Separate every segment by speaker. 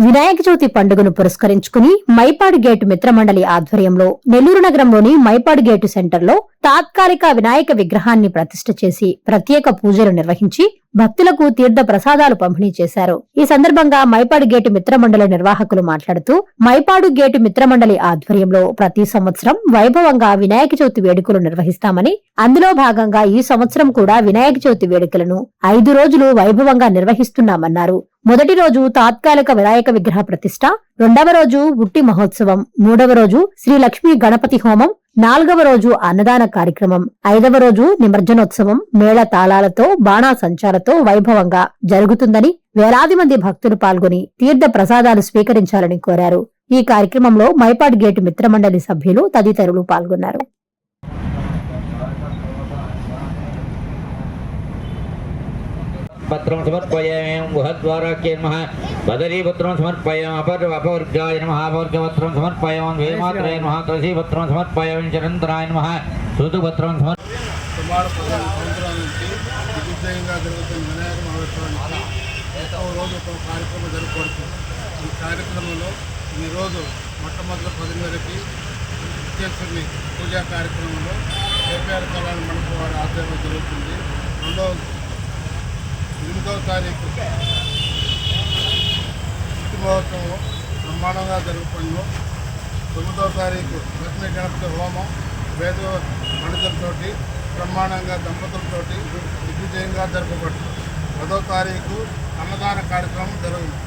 Speaker 1: వినాయక చవితి పండుగను పురస్కరించుకుని మైపాడు గేటు మిత్రమండలి ఆధ్వర్యంలో నెల్లూరు నగరంలోని మైపాడు గేటు సెంటర్లో తాత్కాలిక వినాయక విగ్రహాన్ని ప్రతిష్ఠ చేసి ప్రత్యేక పూజలు నిర్వహించి భక్తులకు తీర్థ ప్రసాదాలు పంపిణీ చేశారు. ఈ సందర్భంగా మైపాడు గేటు మిత్రమండలి నిర్వాహకులు మాట్లాడుతూ మైపాడు గేటు మిత్రమండలి ఆధ్వర్యంలో ప్రతి సంవత్సరం వైభవంగా వినాయక చవితి వేడుకలు నిర్వహిస్తామని అందులో భాగంగా ఈ సంవత్సరం కూడా వినాయక చవితి వేడుకలను ఐదు రోజులు వైభవంగా నిర్వహిస్తున్నామన్నారు. మొదటి రోజు తాత్కాలిక వినాయక విగ్రహ ప్రతిష్ట రెండవ రోజు ఉట్టి మహోత్సవం మూడవ రోజు శ్రీ లక్ష్మీ గణపతి హోమం నాలుగవ రోజు అన్నదాన కార్యక్రమం ఐదవ రోజు నిమజ్జనోత్సవం మేళ తాళాలతో బాణాసంచాలతో వైభవంగా జరుగుతుందని వేలాది మంది భక్తులు పాల్గొని తీర్థ ప్రసాదాలు స్వీకరించాలని కోరారు. ఈ కార్యక్రమంలో మైపాడ్ గేటు మిత్రమండలి సభ్యులు తదితరులు పాల్గొన్నారు.
Speaker 2: పత్రం సమర్పయామి. గుహద్వారాఖ్యే నమ. బదరీపత్రం సమర్పయామి. అపర్ అపవర్గాయ నమ. అపవర్గపత్రం సమర్పయామి. వేమాత్రాయ నమ. తులసీపత్రం సమర్పయామి. చరంతరాయ నమ. సూతుపత్రం సమర్
Speaker 3: సుమారు పదిహేను సంవత్సరాల నుంచి దిగ్విజయంగా జరుగుతున్న వినాయక మహోత్సవానికి ఒక్కో రోజు ఒక కార్యక్రమం జరగబడుతుంది ఈ కార్యక్రమంలో ఈరోజు మొట్టమొదటి పదిన్నరకి విద్యేశ్వరిని పూజా కార్యక్రమంలో కేపీఆర్ కళ్యాణ మండపం వారి ఆధ్వర్యంలో జరుగుతుంది. రెండవ ఎనిమిదవ తారీఖు. పుట్టి మహోత్సవం బ్రహ్మాండంగా జరుగుతుంది తొమ్మిదవ తారీఖు లక్ష్మీ గణపతి హోమం వేద పండితులతోటి బ్రహ్మాండంగా దంపతులతోటి దిగ్విజయంగా జరపబడుతుంది. పదో తారీఖు అన్నదాన కార్యక్రమం జరుగుతుంది.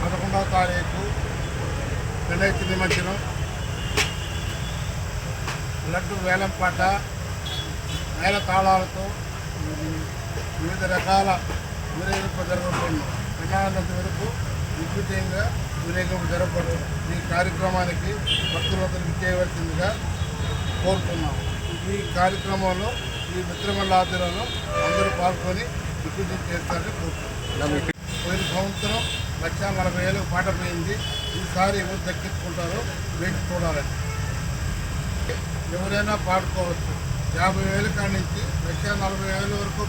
Speaker 3: పదకొండవ తారీఖు గణేష్ నిమజ్జనం. లడ్డు వేలంపాట వేల తాళాలతో వివిధ రకాల ఊరేగింపు జరగబడుతుంది ప్రజానంత వరకు విద్యుతంగా ఊరేగింపు జరగబడుతుంది ఈ కార్యక్రమానికి భక్తులందరికీ చేయవలసిందిగా కోరుతున్నాం. ఈ కార్యక్రమంలో ఈ మిత్రమల్ల ఆధ్వర్యంలో అందరూ పాల్గొని దిగ్విజయం చేస్తారని కోరుతున్నాం. పోయిన సంవత్సరం లక్ష నలభై ఏళ్ళకు పాట పోయింది ఈసారి ఎవరు దక్కించుకుంటారో వేచి చూడాలని. ఎవరైనా పాడుకోవచ్చు. యాభై వేల కాడి నుంచి లక్ష నలభై వేల వరకు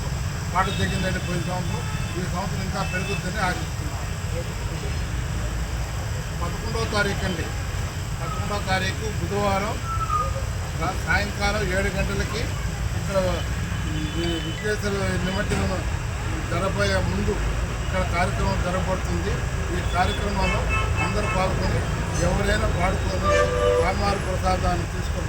Speaker 3: పాట తగ్గిందండి పోయిన సంవత్సరం. ఈ సంవత్సరం ఇంకా పెరుగుతుందని ఆశిస్తున్నాం. పదకొండవ తారీఖు అండి. పదకొండవ తారీఖు బుధవారం సాయంకాలం ఏడు గంటలకి ఇక్కడ విశ్వేశ్వర నిమజ్జనం జరగబోయే ముందు ఇక్కడ కార్యక్రమం జరగబడుతుంది ఈ కార్యక్రమంలో అందరూ పాల్గొని ఎవరైనా పాడుకొని స్వామివారి ప్రసాదాన్ని తీసుకో